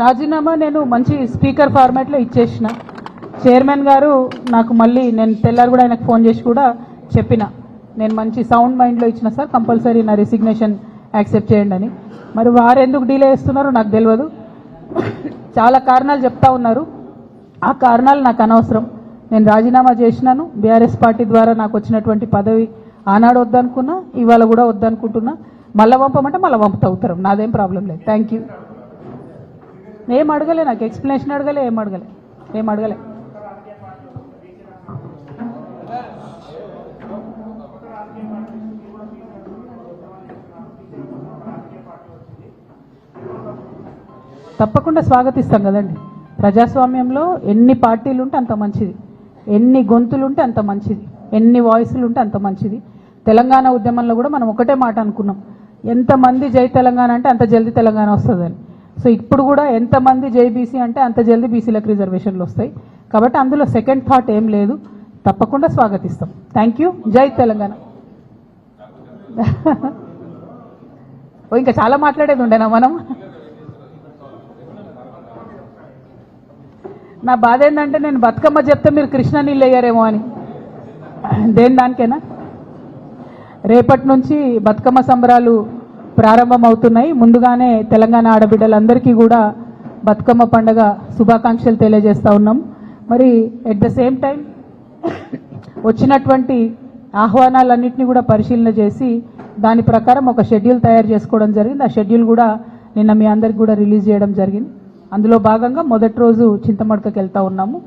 రాజీనామా నేను మంచి స్పీకర్ ఫార్మాట్లో ఇచ్చేసిన. చైర్మన్ గారు నాకు మళ్ళీ నేను తెల్లారు కూడా ఆయనకు ఫోన్ చేసి కూడా చెప్పిన. నేను మంచి సౌండ్ మైండ్లో ఇచ్చిన సార్ కంపల్సరీ నా రిసిగ్నేషన్ యాక్సెప్ట్ చేయండి అని. మరి వారు ఎందుకు డిలే చేస్తున్నారో నాకు తెలియదు. చాలా కారణాలు చెప్తా ఉన్నారు. ఆ కారణాలు నాకు అనవసరం. నేను రాజీనామా చేసినాను. బీఆర్ఎస్ పార్టీ ద్వారా నాకు వచ్చినటువంటి పదవి ఆనాడు వద్దనుకున్నా ఇవాళ కూడా వద్దనుకుంటున్నా. మళ్ళా పంపమంటే మళ్ళీ పంపుతా ఉత్తరం. నాదేం ప్రాబ్లం లేదు. థ్యాంక్ యూ ఏం అడగలే నాకు ఎక్స్ప్లెనేషన్ అడగలే ఏం అడగలే ఏం అడగలే. తప్పకుండా స్వాగతిస్తాం కదండి. ప్రజాస్వామ్యంలో ఎన్ని పార్టీలు ఉంటే అంత మంచిది. ఎన్ని గొంతులు ఉంటే అంత మంచిది. ఎన్ని వాయిస్లు ఉంటే అంత మంచిది. తెలంగాణ ఉద్యమంలో కూడా మనం ఒకటే మాట అనుకున్నాం. ఎంతమంది జై తెలంగాణ అంటే అంత జల్దీ తెలంగాణ వస్తుందని. సో ఇప్పుడు కూడా ఎంతమంది జేబీసీ అంటే అంత జల్దీ బీసీలకు రిజర్వేషన్లు వస్తాయి. కాబట్టి అందులో సెకండ్ థాట్ ఏం లేదు. తప్పకుండా స్వాగతిస్తాం. Thank you. జై తెలంగాణ. ఓ ఇంకా చాలా మాట్లాడేది ఉండేనా మనం. నా బాధ ఏంటంటే నేను బతుకమ్మ చెప్తే మీరు కృష్ణ నీళ్ళు వేయరేమో అని. దేని దానికేనా? రేపటి నుంచి బతుకమ్మ సంబరాలు ప్రారంభం అవుతున్నాయి ముందుగానే తెలంగాణ ఆడబిడ్డలందరికీ కూడా బతుకమ్మ పండగ శుభాకాంక్షలు తెలియజేస్తూ ఉన్నాం. మరి ఎట్ ద సేమ్ టైం వచ్చినటువంటి ఆహ్వానాలన్నింటినీ కూడా పరిశీలన చేసి దాని ప్రకారం ఒక షెడ్యూల్ తయారు చేసుకోవడం జరిగింది. ఆ షెడ్యూల్ కూడా నిన్న మీ అందరికి కూడా రిలీజ్ చేయడం జరిగింది. అందులో భాగంగా మొదటి రోజు చింతమడకకి వెళ్తూ ఉన్నాము.